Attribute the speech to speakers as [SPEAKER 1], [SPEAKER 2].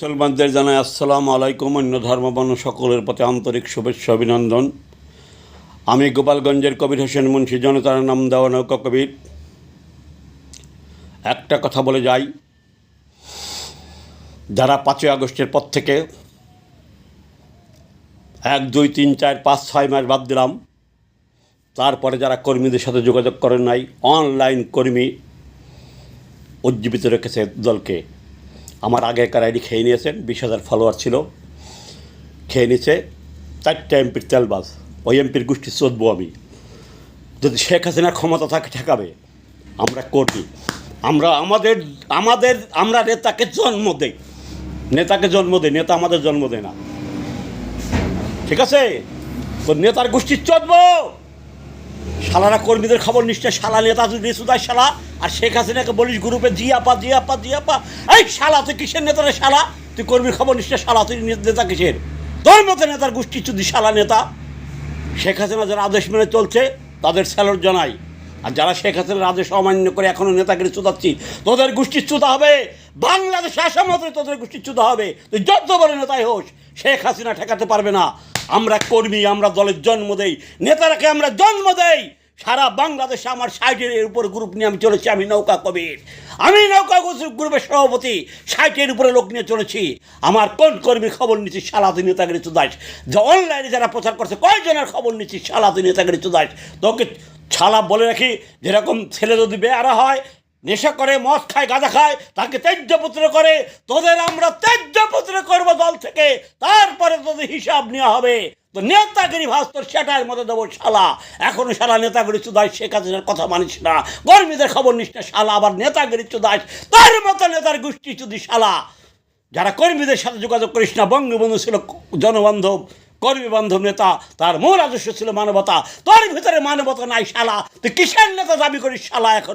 [SPEAKER 1] মুসলমানদের জানাই আসসালামু আলাইকুম, অন্য ধর্মবর্ণ সকলের প্রতি আন্তরিক শুভেচ্ছা, অভিনন্দন। আমি গোপালগঞ্জের কবির হোসেন মুন্সি, জনতার নাম দেওয়া নৌকা কবির। একটা কথা বলে যাই, যারা পাঁচই আগস্টের পর থেকে এক, দুই, তিন, চার, পাঁচ, ছয় মাস বাদ দিলাম, তারপরে যারা কর্মীদের সাথে যোগাযোগ করেন নাই, অনলাইন কর্মী উজ্জীবিত রেখেছে দলকে। আমার আগেকার আইডি খেয়ে নিয়েছেন, বিশ হাজার ফলোয়ার ছিল। খেয়ে নিয়েছে চারটা এমপির তেলবাজ ওই এমপির গোষ্ঠী চোদবো আমি। যদি শেখ হাসিনার ক্ষমতা থাকে, ঠেকাবে। আমরা কর্মী। আমরা আমাদের আমাদের, আমরা নেতাকে জন্ম দেই। নেতাকে জন্ম দেই, নেতা আমাদের জন্ম দেয় না। ঠিক আছে? তো নেতার গোষ্ঠীর চোদবো শালারা কর্মীদের খবর নিশ্চয়, শালা নেতা যদি সুদাই শালা। আর শেখ হাসিনাকে বলিস গ্রুপে, জি আপা জি আপা জি আপা। এই শালা, তুই কিসের নেতারে শালা? তুই কর্মীর খবর নিশ্চয়, শালা, তুই নেতা কিসের? তোর মতো নেতার গোষ্ঠী যদি শালা নেতা, শেখ হাসিনা যারা আদেশ মেনে চলছে, তাদের স্যালট জানাই। আর যারা শেখ হাসিনার আদেশ অমান্য করে এখনও নেতাগিরি চুদাচ্ছি তোদের গোষ্ঠীর চুদা হবে। বাংলাদেশে আসা মাত্র তোদের গোষ্ঠীর চুদা হবে। তুই যত বড় নেতাই হোস, শেখ হাসিনা ঠেকাতে পারবে না। আমরা কর্মী, আমরা দলের জন্ম দেই। নেতারাকে আমরা জন্ম দেই। সারা বাংলাদেশে আমার সাইটের উপর গ্রুপ নিয়ে আমি চলেছি, আমি নৌকা কবির। আমি নৌকা গ্রুপের সভাপতি সাইটের উপরে লোক নিয়ে চলেছি। আমার কোন কর্মীর খবর নিচ্ছি সালাদি নেতাগিরি চুদাস যে অনলাইনে যারা প্রচার করছে, কয়জনের খবর নিচ্ছি সালাদি নেতাগিরি চুদাস তোকে ছালা বলে রাখি, যেরকম ছেলে যদি বেয়ারা হয়, নেশা করে, মদ খায় গাঁদা খায়, তাকে তেজ্যপুত্র করে। তোদের আমরা তেজ্যপুত্র করব। থেকে তারপরে তোদের হিসাব নেওয়া হবে, তো নেতাগিরি ভাস তোর সেটার মতো দেবো শালা। এখনও শালা নেতাগিরি চুদাস শেখ হাসিনার কথা মানিস না। কর্মীদের খবর নিস না শালা, আবার নেতাগিরি চুদাস তার মতো নেতার গোষ্ঠী চুদি শালা। যারা কর্মীদের সাথে যোগাযোগ করিস না, বঙ্গবন্ধু ছিল জনবান্ধব, কর্মী বান্ধব নেতা, তার মূল আদর্শ ছিল মানবতা। তোর ভিতরে মানবতা নাই শালা। তুই কিসের নেতা দাবি করিস শালা এখন?